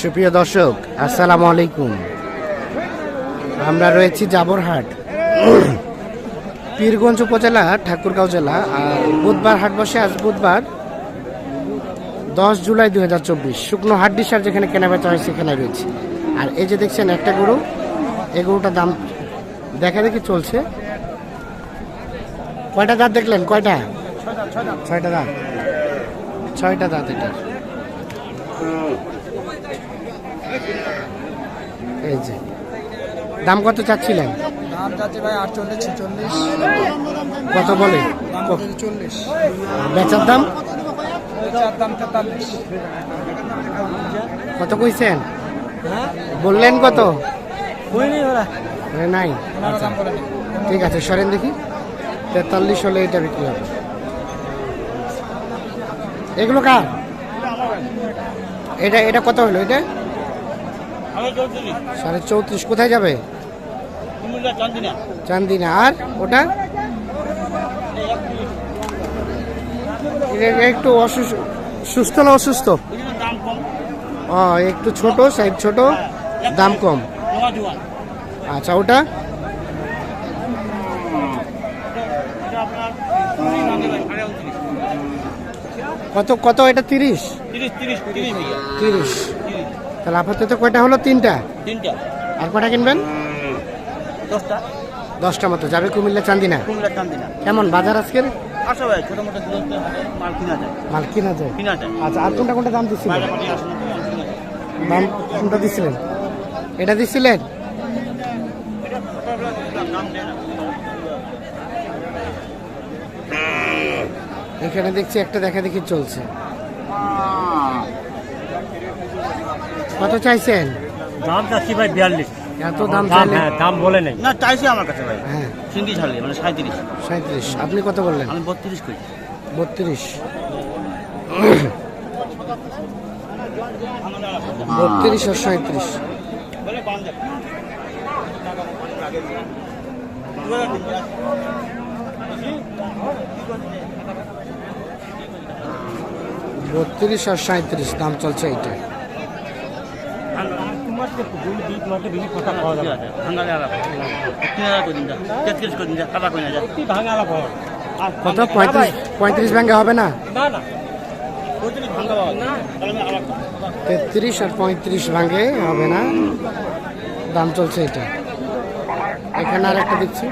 সুপ্রিয় দর্শক, আসসালামু আলাইকুম। আমরা রয়েছি জাবরহাট, পীরগঞ্জ উপজেলা, ঠাকুরগাঁও জেলা, আর বুধবার হাট বসে আজ বুধবার দশ জুলাই দুই হাজার চব্বিশ। শুকনো হাট ডিসার যেখানে কেনাবেচা হয়, সেখানে রয়েছে। আর এই যে দেখছেন একটা গরু এই গরুটার দাম দেখা দেখি চলছে। কয়টা দাঁত দেখলেন? কয়টা? ছয়টা দাঁত। ছয়টা দাঁত এটার। এই যে। দাম কত চাচ্ছিলেন? দাম যাচ্ছে ভাই আটচল্লিশ ছেচল্লিশ। কত বলে? চল্লিশ বেচার দাম? চার দাম তেতাল্লিশ। কত কইছেন? হ্যাঁ? বললেন কত? নাই। করে ঠিক আছে সরেন দেখি। তেতাল্লিশ হলে এটা বিক্রি হবে। এগুলো কার? এটা এটা কত হলো এটা? সাড়ে চৌত্রিশ। কোথায় যাবে? চান্দিনা। আর ওটা? এটা একটু অসুস্থ সুস্থ না অসুস্থ? ও একটু ছোট সাইজ ছোট দাম কম। আচ্ছা ওটা? কত কত এটা তিরিশ? তিরিশ তাহলে আপাতত কয়টা হলো? তিনটা? তিনটা। আর কয়টা কিনবেন? দশটা। দশটা মতো। যাবে কুমিল্লা চান্দিনা? টান কেমন? বাজার আজকের? মাল কিনা যায়। আচ্ছা আর কোনটা কোনটা দাম দিচ্ছিলেন। দাম কোনটা দিচ্ছিলেন এটা দিচ্ছিলেন নাম দেয় না এখানে দেখছি একটা দেখা দেখি চলছে। কত চাইছেন? দাম চাচ্ছি ভাই বিয়াল্লিশ। এত দাম দাম চাইলে হ্যাঁ দাম বলে নেই। না চাইছে আমার কাছে ভাই। হ্যাঁ। সিঙ্গি ছাড়লে মানে সাঁত্রিশ সাঁত্রিশ আপনি কত বললেন? আমি বত্রিশ করি। বত্রিশ। বত্রিশ আর সাঁত্রিশ বত্রিশ আর সাঁত্রিশ দাম চলছে এইটা। কত? পঁয়ত্রিশ? পঁয়ত্রিশ ব্যাঙ্গে হবে না? তেত্রিশ আর পঁয়ত্রিশ ভাঙ্গে হবে না। দাম চলছে এটা এখানে আর একটা দিচ্ছি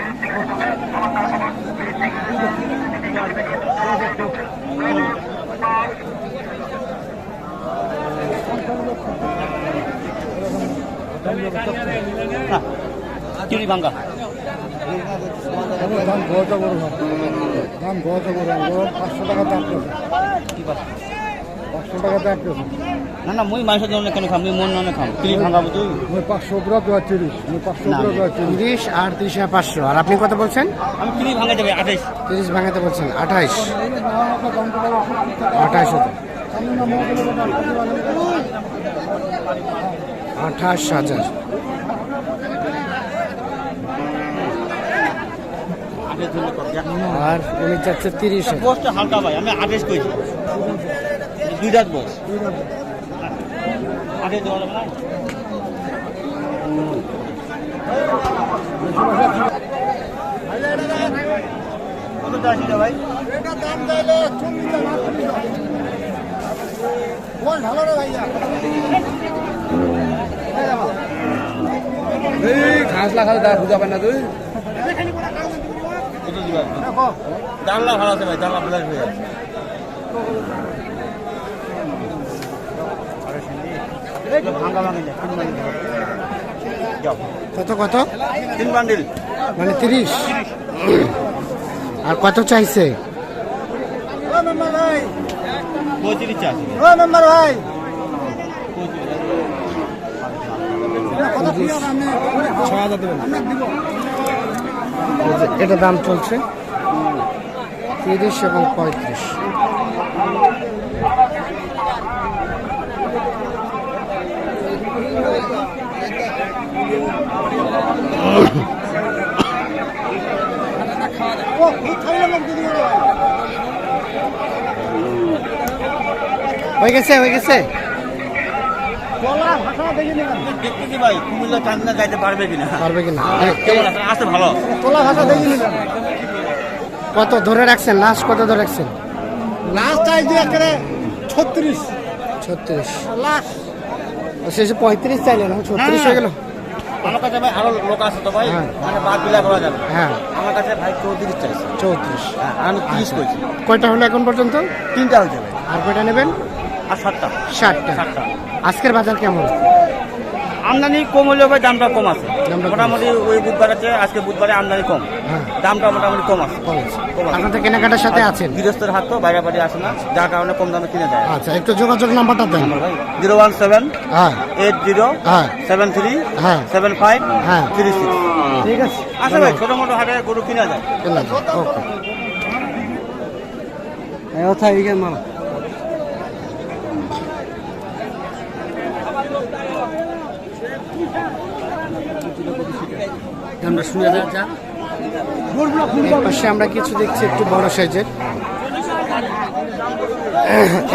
চিনি ভাঙা দাম দাম পাঁচশো টাকা দাম পাঁচশো টাকা দাম না না মুই দিও না কেন খাম মন খাম চিনি ভাঙাবো তুই মুই পাঁচশো উপরে দেওয়া তিরিশ মুই পাঁচশো। উপরে দেওয়া তিরিশ তিরিশ আর তিরিশ আর পাঁচশো। আর আপনি কত বলছেন? আমি যাবে আঠাইশ তিরিশ ভাঙাতে বলছেন। আঠাইশ। আঠাশ হতো আঠাশ হাজার। আর উনি চাচ্ছে তিরিশ হাজার। বসটা হালকা ভাই আমি আঠাইশ করেছি দুই রাত বস দেওয়া যাবে না কত চাষি রে ভাই এই ঘাস লাগালে দাম বুঝাবেন না তুই। কত ভালো আছে ভাই হয়ে কত কত? তিন বান্ডিল। মানে তিরিশ। আর কত চাইছে? পঁয়ত্রিশ চাষি মেম্বার এটা দাম চলছে তিরিশ এবং পঁয়ত্রিশ। হয়ে গেছে হয়ে গেছে। দেখতেছি ভাই কুমিল্লা চান্দনা যাইতে পারবে কিনা? পারবে কিনা? কেমন আছে? আসতে ভালো? তোলা ভাষা দেখি কত ধরে রাখছেন? লাস্ট কত ধরে রাখছেন? লাস্ট চাইছি একেবারে ছত্রিশ। ছত্রিশ। লাস্ট শেষে পঁয়ত্রিশ চাইলেন ছত্রিশ হয়ে। গেল। আমার কাছে ভাই আরও লোক আছে তো ভাই হ্যাঁ। মানে বাদ বিলা করা যাবে। হ্যাঁ। আমার কাছে ভাই চৌত্রিশ চাইছে। চৌত্রিশ। হ্যাঁ, আমি তিরিশ করছি কয়টা হলো এখন পর্যন্ত? তিনটা হয়েছে ভাই। আর কয়টা নেবেন? আর সাতটা। ষাটটা সাতটা। আজকের বাজার কেমন? আমদানি কম হলেও ভাই দামটা কম আছে। মোটামুটি ওই বুধবার আছে আজকে বুধবারে আমদানি কম। হ্যাঁ। দামটা মোটামুটি কম আছে। আছে। আছে। আপনাদের কেনাকাটার সাথে আছেন? গৃহস্থের হাত তো বাইরে বাড়ি আসে না যার কারণে কম দামে কিনে যায়। আচ্ছা একটু যোগাযোগ নাম্বারটা দেন। জিরো ওয়ান সেভেন হ্যাঁ। এইট জিরো হ্যাঁ। সেভেন থ্রি হ্যাঁ। সেভেন ফাইভ হ্যাঁ। Three six. ঠিক আছে। আছে ভাই ছোটো মোটো হাটে গরু কিনা যায়? ওকে। কথা এইখানে আমরা শুনে যা। পাশে আমরা কিছু দেখছি একটু বড় সাইজের।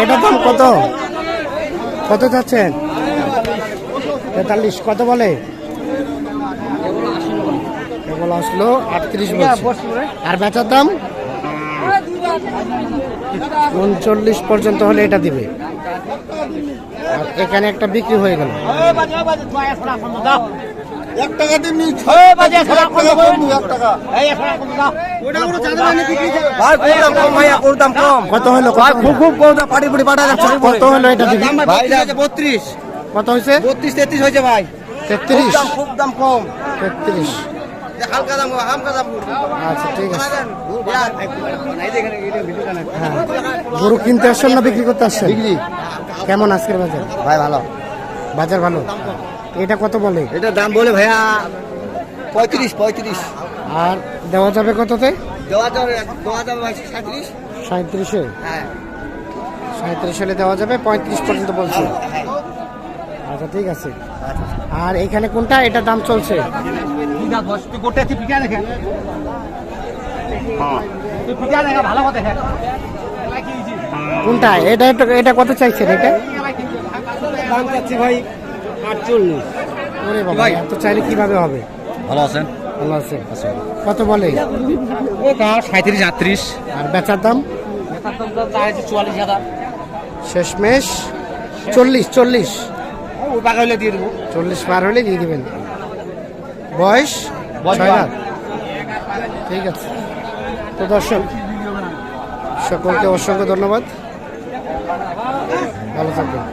এটা দাম কত? কত যাচ্ছেন তেতাল্লিশ, কত বলে? কেবল আসলো আটত্রিশ আর বেচার দাম? উনচল্লিশ পর্যন্ত হলে এটা দিবে। আর এখানে একটা বিক্রি হয়ে গেল। এক টাকা দিন কত হলো কত হলো? খুব কম পাটি পুটি পাঠা যাচ্ছে। কত হলো এটা বত্রিশ কত হয়েছে? বত্রিশ তেত্রিশ হয়েছে ভাই। তেত্রিশ। খুব দাম কম। তেত্রিশ। হালকা দাম হালকা দাম আচ্ছা ঠিক আছে। হ্যাঁ। গরু কিনতে আসছেন না বিক্রি করতে আসছেন? বিক্রি। কেমন আজকের বাজার? ভাই ভালো। বাজার ভালো? এটা কত বলে? এটা দাম বলে ভাইয়া পঁয়ত্রিশ পঁয়ত্রিশ। আর দেওয়া যাবে কততে? দেওয়া যাবে দেওয়া যাবে ভাই সাঁত্রিশ। সাঁত্রিশে? হ্যাঁ। সাঁত্রিশ হলে দেওয়া যাবে পঁয়ত্রিশ পর্যন্ত বলছে। আচ্ছা ঠিক আছে। আর এখানে কোনটা? এটা দাম চলছে? গোটা তুই পিঠা দেখে। তুই পিঠা দেখে ভালো কথা দেখে। কোনটা? এটা এটা কত চাইছেন এটা? দাম চাচ্ছি ভাই আটচল্লিশ। ওরে বাবা এত চাইলে কীভাবে হবে? ভালো আছেন? ভালো আছে কত বলে? ও কা সাঁত্রিশ আটত্রিশ। আর বেচার দাম? চুয়াল্লিশ হাজার। শেষমেশ চল্লিশ চল্লিশ। ও টাকা হলে দিয়ে দেবো। চল্লিশ পার হলে দিয়ে দিবেন। বয়স? ঠিক আছে। তো দর্শক সকলকে অসংখ্য ধন্যবাদ। ভালো থাকবেন।